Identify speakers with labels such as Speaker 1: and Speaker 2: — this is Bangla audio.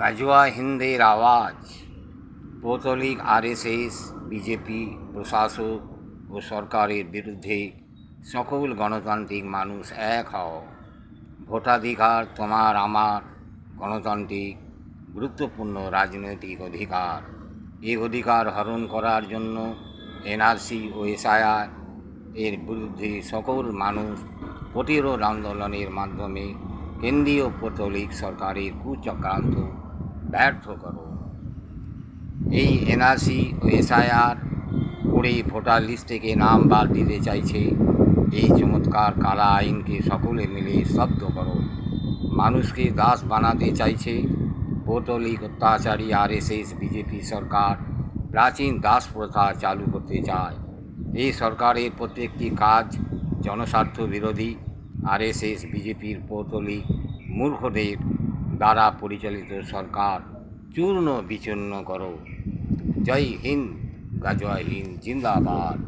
Speaker 1: গাজোয়া হিন্দের আওয়াজ। পৌতলিক আরএসএস, বিজেপি, প্রশাসক ও সরকারের বিরুদ্ধে সকল গণতান্ত্রিক মানুষ এক হও। ভোটাধিকার তোমার আমার গণতান্ত্রিক, গুরুত্বপূর্ণ রাজনৈতিক অধিকার। এই অধিকার হরণ করার জন্য এনআরসি ও এসআইআর এর বিরুদ্ধে সকল মানুষ প্রতিরোধ আন্দোলনের মাধ্যমে কেন্দ্রীয় পৌতলিক সরকারের কুচক্রান্ত ব্যর্থ করো। এই এনআরসি ও এসআইআর করে ভোটার লিস্ট থেকে নাম বাদ দিতে চাইছে। এই চমৎকার কালা আইনকে সকলে মিলে স্তব্ধ করো। মানুষকে দাস বানাতে চাইছে পৌতলিক অত্যাচারী আরএসএস বিজেপি সরকার। প্রাচীন দাস প্রথা চালু করতে চায়। এই সরকারের প্রত্যেকটি কাজ জনস্বার্থ বিরোধী। আরএসএস বিজেপির পৌতলিক মূর্খদের দ্বারা পরিচালিত সরকার চূর্ণ বিচূর্ণ করো। জয় হিন্দ গাজওয়া হিন্দ জিন্দাবাদ।